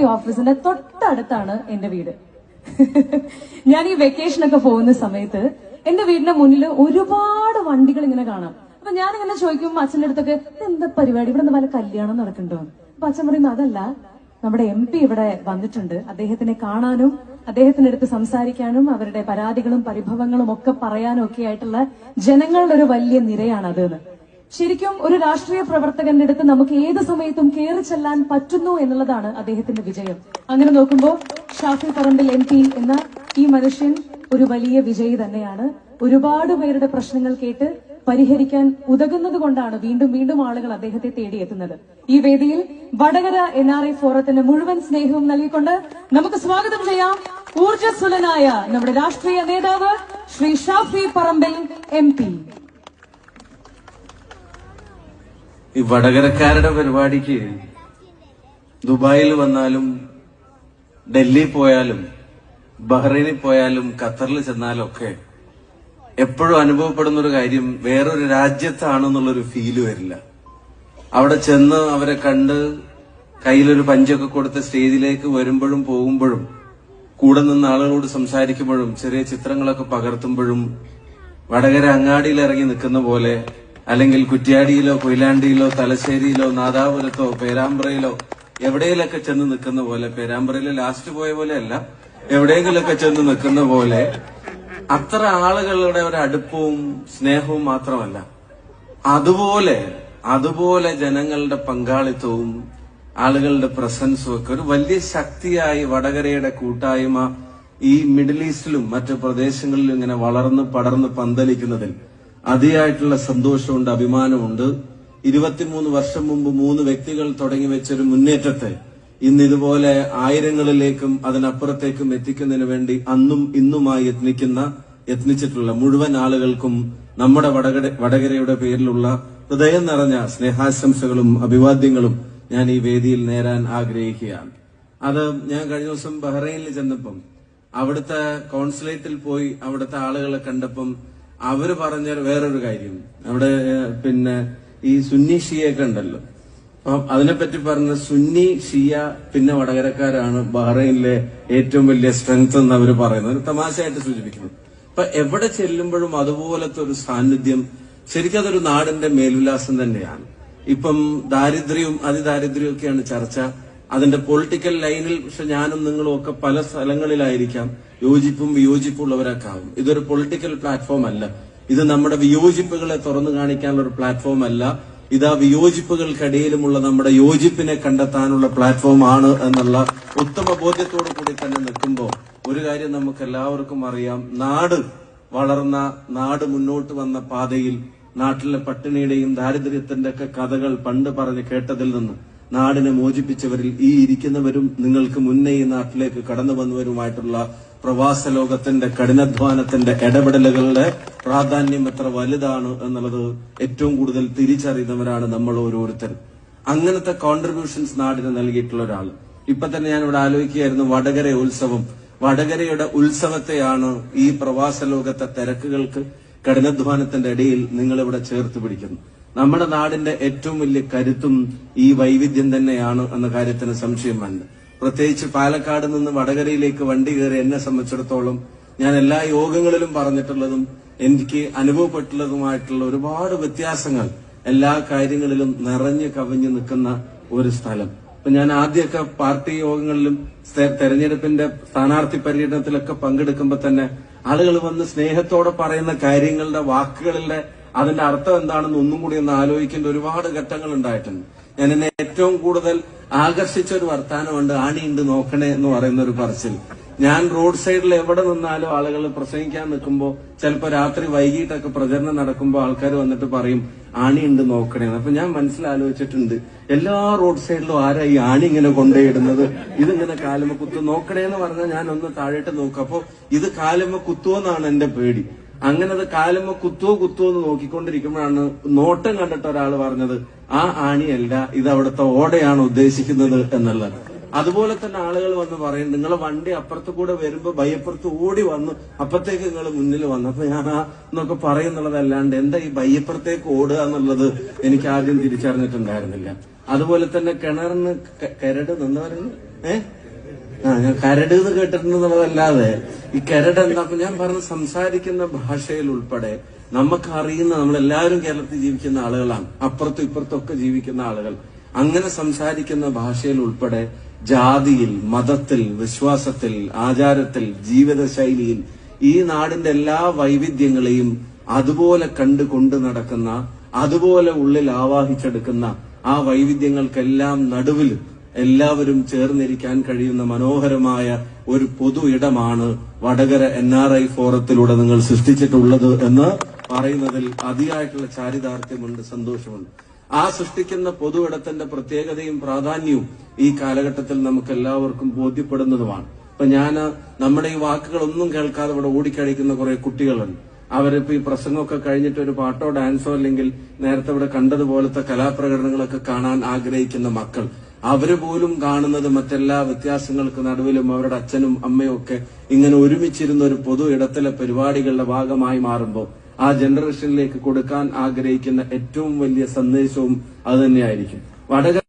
P ഓഫീസിന്റെ തൊട്ടടുത്താണ് എന്റെ വീട്. ഞാൻ ഈ വെക്കേഷൻ ഒക്കെ പോകുന്ന സമയത്ത് എന്റെ വീടിന്റെ മുന്നിൽ ഒരുപാട് വണ്ടികൾ ഇങ്ങനെ കാണാം. അപ്പൊ ഞാൻ ഇങ്ങനെ ചോദിക്കും അച്ഛന്റെ അടുത്തൊക്കെ എന്താ പരിപാടി? ഇവിടെ വല്ല കല്യാണം നടക്കണ്ടോ അപ്പൊ അച്ഛൻ പറയുന്നത് അതല്ല. നമ്മുടെ എം പി ഇവിടെ വന്നിട്ടുണ്ട്. അദ്ദേഹത്തിനെ കാണാനും അദ്ദേഹത്തിന്റെ അടുത്ത് സംസാരിക്കാനും അവരുടെ പരാതികളും പരിഭവങ്ങളും ഒക്കെ പറയാനും ഒക്കെ ആയിട്ടുള്ള ജനങ്ങളുടെ ഒരു വലിയ നിരയാണ് അത് ശരിക്കും ഒരു രാഷ്ട്രീയ പ്രവർത്തകന്റെ അടുത്ത് നമുക്ക് ഏത് സമയത്തും കയറി ചെല്ലാൻ പറ്റുന്നു എന്നുള്ളതാണ് അദ്ദേഹത്തിന്റെ വിജയം. അങ്ങനെ നോക്കുമ്പോൾ ഷാഫി പറമ്പിൽ എം പി എന്ന ഈ മനുഷ്യൻ ഒരു വലിയ വിജയി തന്നെയാണ്. ഒരുപാട് പേരുടെ പ്രശ്നങ്ങൾ കേട്ട് പരിഹരിക്കാൻ ഉതകുന്നത് കൊണ്ടാണ് വീണ്ടും വീണ്ടും ആളുകൾ അദ്ദേഹത്തെ തേടിയെത്തുന്നത് ഈ വേദിയിൽ വടകര എൻ ആർ ഐ ഫോറത്തിന് മുഴുവൻ സ്നേഹവും നൽകിക്കൊണ്ട് നമുക്ക് സ്വാഗതം ചെയ്യാം ഊർജസ്വലനായ നമ്മുടെ രാഷ്ട്രീയ നേതാവ് ശ്രീ ഷാഫി പറമ്പിൽ എം പി. ഈ വടകരക്കാരുടെ പരിപാടിക്ക് ദുബായിൽ വന്നാലും ഡൽഹി പോയാലും ബഹ്റൈനിൽ പോയാലും ഖത്തറിൽ ചെന്നാലും ഒക്കെ എപ്പോഴും അനുഭവപ്പെടുന്ന ഒരു കാര്യം വേറൊരു രാജ്യത്താണെന്നുള്ളൊരു ഫീൽ വരില്ല. അവിടെ ചെന്ന് അവരെ കണ്ട് കയ്യിലൊരു പഞ്ചൊക്കെ കൊടുത്ത് സ്റ്റേജിലേക്ക് വരുമ്പോഴും പോകുമ്പോഴും കൂടെ നിന്ന് ആളുകളോട് സംസാരിക്കുമ്പോഴും ചെറിയ ചിത്രങ്ങളൊക്കെ പകർത്തുമ്പോഴും വടകര അങ്ങാടിയിൽ ഇറങ്ങി നിൽക്കുന്ന പോലെ അല്ലെങ്കിൽ കുറ്റ്യാടിയിലോ കൊയിലാണ്ടിയിലോ തലശ്ശേരിയിലോ നാദാപുരത്തോ പേരാമ്പ്രയിലോ എവിടെയെങ്കിലൊക്കെ ചെന്ന് നിൽക്കുന്ന പോലെ പേരാമ്പ്രയിൽ ലാസ്റ്റ് പോയ പോലെ അല്ല എവിടെയെങ്കിലൊക്കെ ചെന്ന് നിൽക്കുന്ന പോലെ അത്ര ആളുകളുടെ ഒരു അടുപ്പവും സ്നേഹവും മാത്രമല്ല. അതുപോലെ അതുപോലെ ജനങ്ങളുടെ പങ്കാളിത്തവും ആളുകളുടെ പ്രസൻസും ഒക്കെ ഒരു വലിയ ശക്തിയായി വടകരയുടെ കൂട്ടായ്മ ഈ മിഡിൽ ഈസ്റ്റിലും മറ്റു പ്രദേശങ്ങളിലും ഇങ്ങനെ വളർന്ന് പടർന്ന് പന്തലിക്കുന്നതിൽ അതിയായിട്ടുള്ള സന്തോഷമുണ്ട് അഭിമാനമുണ്ട്. ഇരുപത്തിമൂന്ന് വർഷം മുമ്പ് മൂന്ന് വ്യക്തികൾ തുടങ്ങി വെച്ചൊരു മുന്നേറ്റത്തെ ഇന്ന് ഇതുപോലെ ആയിരങ്ങളിലേക്കും അതിനപ്പുറത്തേക്കും എത്തിക്കുന്നതിന് വേണ്ടി അന്നും ഇന്നുമായി യത്നിക്കുന്ന യത്നിച്ചിട്ടുള്ള മുഴുവൻ ആളുകൾക്കും നമ്മുടെ വടകര വടകരയുടെ പേരിലുള്ള ഹൃദയം നിറഞ്ഞ സ്നേഹാശംസകളും അഭിവാദ്യങ്ങളും ഞാൻ ഈ വേദിയിൽ നേരാൻ ആഗ്രഹിക്കുകയാണ്. അത് ഞാൻ കഴിഞ്ഞ ദിവസം ബഹ്റൈനിൽ ചെന്നപ്പം അവിടുത്തെ കോൺസുലേറ്റിൽ പോയി അവിടുത്തെ ആളുകളെ കണ്ടപ്പം അവർ പറഞ്ഞ വേറൊരു കാര്യം. അവിടെ പിന്നെ ഈ സുന്നി ഷിയൊക്കെ ഉണ്ടല്ലോ. അപ്പം അതിനെപ്പറ്റി പറഞ്ഞ സുന്നി ഷിയ പിന്നെ വടകരക്കാരാണ് ബഹ്റൈനിലെ ഏറ്റവും വലിയ സ്ട്രെങ്ത് എന്ന് അവർ പറയുന്നത്. ഒരു തമാശയായിട്ട് സൂചിപ്പിക്കുന്നു. അപ്പൊ എവിടെ ചെല്ലുമ്പോഴും അതുപോലത്തെ ഒരു സാന്നിധ്യം ശരിക്കും അതൊരു നാടിന്റെ മേൽവിലാസം തന്നെയാണ്. ഇപ്പം ദാരിദ്ര്യവും അതിദാരിദ്ര്യവും ഒക്കെയാണ് ചർച്ച. അതിന്റെ പൊളിറ്റിക്കൽ ലൈനിൽ പക്ഷെ ഞാനും നിങ്ങളും ഒക്കെ പല സ്ഥലങ്ങളിലായിരിക്കാം. യോജിപ്പും വിയോജിപ്പും ഉള്ളവരൊക്കെ ഇതൊരു പൊളിറ്റിക്കൽ പ്ലാറ്റ്ഫോം അല്ല. ഇത് നമ്മുടെ വിയോജിപ്പുകളെ തുറന്നു കാണിക്കാനുള്ള ഒരു പ്ലാറ്റ്ഫോം അല്ല. ഇത് ആ വിയോജിപ്പുകൾക്കിടയിലുമുള്ള നമ്മുടെ യോജിപ്പിനെ കണ്ടെത്താനുള്ള പ്ലാറ്റ്ഫോം ആണ് എന്നുള്ള ഉത്തമ ബോധ്യത്തോടു കൂടി തന്നെ നിൽക്കുമ്പോൾ ഒരു കാര്യം നമുക്ക് എല്ലാവർക്കും അറിയാം. നാട് വളർന്ന നാട് മുന്നോട്ട് വന്ന പാതയിൽ നാട്ടിലെ പട്ടിണിയുടെയും ദാരിദ്ര്യത്തിന്റെ ഒക്കെ കഥകൾ പണ്ട് പറഞ്ഞ് കേട്ടതിൽ നിന്ന് നാടിനെ മോചിപ്പിച്ചവരിൽ ഈ ഇരിക്കുന്നവരും നിങ്ങൾക്ക് മുന്നേ ഈ നാട്ടിലേക്ക് കടന്നു വന്നവരുമായിട്ടുള്ള പ്രവാസ ലോകത്തിന്റെ കഠിനാധ്വാനത്തിന്റെ ഇടപെടലുകളുടെ പ്രാധാന്യം എത്ര വലുതാണ് എന്നുള്ളത് ഏറ്റവും കൂടുതൽ തിരിച്ചറിയുന്നവരാണ് നമ്മൾ ഓരോരുത്തരും അങ്ങനത്തെ കോൺട്രിബ്യൂഷൻസ് നാടിന് നൽകിയിട്ടുള്ള ഒരാൾ. ഇപ്പൊ തന്നെ ഞാൻ ഇവിടെ ആലോചിക്കുകയായിരുന്നു വടകര ഉത്സവം. വടകരയുടെ ഉത്സവത്തെയാണ് ഈ പ്രവാസ ലോകത്തെ തിരക്കുകൾക്ക് കഠിനാധ്വാനത്തിന്റെ ഇടയിൽ നിങ്ങളിവിടെ ചേർത്ത് പിടിക്കുന്നു. നമ്മുടെ നാടിന്റെ ഏറ്റവും വലിയ കരുത്തും ഈ വൈവിധ്യം തന്നെയാണ് എന്ന കാര്യത്തിന് സംശയം വേണ്ട. പ്രത്യേകിച്ച് പാലക്കാട് നിന്ന് വടകരയിലേക്ക് വണ്ടി കയറി എന്നെ സംബന്ധിച്ചിടത്തോളം ഞാൻ എല്ലാ യോഗങ്ങളിലും പറഞ്ഞിട്ടുള്ളതും എനിക്ക് അനുഭവപ്പെട്ടുള്ളതുമായിട്ടുള്ള ഒരുപാട് വ്യത്യാസങ്ങൾ എല്ലാ കാര്യങ്ങളിലും നിറഞ്ഞു കവിഞ്ഞു നിൽക്കുന്ന ഒരു സ്ഥലം. ഇപ്പൊ ഞാൻ ആദ്യമൊക്കെ പാർട്ടി യോഗങ്ങളിലും തെരഞ്ഞെടുപ്പിന്റെ സ്ഥാനാർത്ഥി പര്യടനത്തിലൊക്കെ പങ്കെടുക്കുമ്പോൾ തന്നെ ആളുകൾ വന്ന് സ്നേഹത്തോടെ പറയുന്ന കാര്യങ്ങളുടെ വാക്കുകളുടെ അതിന്റെ അർത്ഥം എന്താണെന്ന് ഒന്നും കൂടി ഒന്ന് ആലോചിക്കേണ്ട ഒരുപാട് ഘട്ടങ്ങൾ ഉണ്ടായിട്ടുണ്ട്. ഞാൻ എന്നെ ഏറ്റവും കൂടുതൽ ആകർഷിച്ച ഒരു വർത്താനമുണ്ട് ആണിയുണ്ട് നോക്കണേ എന്ന് പറയുന്ന ഒരു പറച്ചിൽ. ഞാൻ റോഡ് സൈഡിൽ എവിടെ നിന്നാലും ആളുകൾ പ്രസംഗിക്കാൻ നിൽക്കുമ്പോൾ ചിലപ്പോൾ രാത്രി വൈകിട്ടൊക്കെ പ്രചരണം നടക്കുമ്പോൾ ആൾക്കാർ വന്നിട്ട് പറയും ആണിയുണ്ട് നോക്കണേ. അപ്പൊ ഞാൻ മനസ്സിലാലോചിച്ചിട്ടുണ്ട് എല്ലാ റോഡ് സൈഡിലും ആരാ ഈ ആണി ഇങ്ങനെ കൊണ്ടുപോയിടുന്നത് ഇതിങ്ങനെ കാലുമ കുത്തു നോക്കണേന്ന് പറഞ്ഞാൽ ഞാൻ ഒന്ന് താഴോട്ട് നോക്കും. അപ്പോൾ ഇത് കാലുമ കുത്തുവെന്നാണ് എന്റെ പേടി. അങ്ങനെ അത് കാലുമ കുത്തോ കുത്തോ എന്ന് നോക്കിക്കൊണ്ടിരിക്കുമ്പോഴാണ് നോട്ടം കണ്ടിട്ട് ഒരാൾ പറഞ്ഞത് ആ ആണിയല്ല ഇത് അവിടുത്തെ ഓടയാണ് ഉദ്ദേശിക്കുന്നത് എന്നുള്ളത്. അതുപോലെ തന്നെ ആളുകൾ വന്ന് പറയും നിങ്ങളെ വണ്ടി അപ്പുറത്ത് കൂടെ വരുമ്പോ ബയ്യപ്പുറത്ത് ഓടി വന്നു അപ്പത്തേക്ക് നിങ്ങൾ മുന്നിൽ വന്നു. അപ്പൊ ഞാൻ ആ എന്നൊക്കെ പറയുന്നുള്ളതല്ലാണ്ട് എന്താ ഈ ബയ്യപ്പുറത്തേക്ക് ഓടുക എന്നുള്ളത് എനിക്ക് ആദ്യം തിരിച്ചറിഞ്ഞിട്ടുണ്ടായിരുന്നില്ല. അതുപോലെ തന്നെ കിണറിന് കരട് നിന്ന് പറയുന്നു ഏ? ഞാൻ കരട് എന്ന് കേട്ടിട്ടുണ്ടെന്നുള്ളതല്ലാതെ ഈ കരട് എന്താ ഞാൻ പറഞ്ഞ സംസാരിക്കുന്ന ഭാഷയിൽ ഉൾപ്പെടെ നമുക്ക് അറിയുന്ന നമ്മളെല്ലാവരും കേരളത്തിൽ ജീവിക്കുന്ന ആളുകളാണ്. അപ്പുറത്തും ഇപ്പുറത്തൊക്കെ ജീവിക്കുന്ന ആളുകൾ. അങ്ങനെ സംസാരിക്കുന്ന ഭാഷയിൽ ഉൾപ്പെടെ ജാതിയിൽ മതത്തിൽ വിശ്വാസത്തിൽ ആചാരത്തിൽ ജീവിതശൈലിയിൽ ഈ നാടിന്റെ എല്ലാ വൈവിധ്യങ്ങളെയും അതുപോലെ കണ്ടു കൊണ്ടു നടക്കുന്ന അതുപോലെ ഉള്ളിൽ ആവാഹിച്ചെടുക്കുന്ന ആ വൈവിധ്യങ്ങൾക്കെല്ലാം നടുവിൽ എല്ലാവരും ചേർന്നിരിക്കാൻ കഴിയുന്ന മനോഹരമായ ഒരു പൊതു ഇടമാണ് വടകര എൻ ആർ ഐ ഫോറത്തിലൂടെ നിങ്ങൾ സൃഷ്ടിച്ചിട്ടുള്ളത് എന്ന് പറയുന്നതിൽ അതിയായിട്ടുള്ള ചാരിതാർത്ഥ്യമുണ്ട് സന്തോഷമുണ്ട്. ആ സൃഷ്ടിക്കുന്ന പൊതു ഇടത്തിന്റെ പ്രത്യേകതയും പ്രാധാന്യവും ഈ കാലഘട്ടത്തിൽ നമുക്ക് എല്ലാവർക്കും ബോധ്യപ്പെടുന്നതുമാണ്. ഇപ്പൊ ഞാൻ നമ്മുടെ ഈ വാക്കുകളൊന്നും കേൾക്കാതെ ഇവിടെ ഓടിക്കഴിക്കുന്ന കുറെ കുട്ടികളുണ്ട്. അവരിപ്പോ ഈ പ്രസംഗമൊക്കെ കഴിഞ്ഞിട്ട് ഒരു പാട്ടോ ഡാൻസോ അല്ലെങ്കിൽ നേരത്തെ ഇവിടെ കണ്ടതുപോലത്തെ കലാപ്രകടനങ്ങളൊക്കെ കാണാൻ ആഗ്രഹിക്കുന്ന മക്കൾ. അവർ പോലും കാണുന്നത് മറ്റെല്ലാ വ്യത്യാസങ്ങൾക്ക് നടുവിലും അവരുടെ അച്ഛനും അമ്മയും ഒക്കെ ഇങ്ങനെ ഒരുമിച്ചിരുന്ന ഒരു പൊതു ഇടത്തിലെ പരിപാടികളുടെ ഭാഗമായി മാറുമ്പോൾ ആ ജനറേഷനിലേക്ക് കൊടുക്കാൻ ആഗ്രഹിക്കുന്ന ഏറ്റവും വലിയ സന്ദേശവും അത് തന്നെയായിരിക്കും. വടകര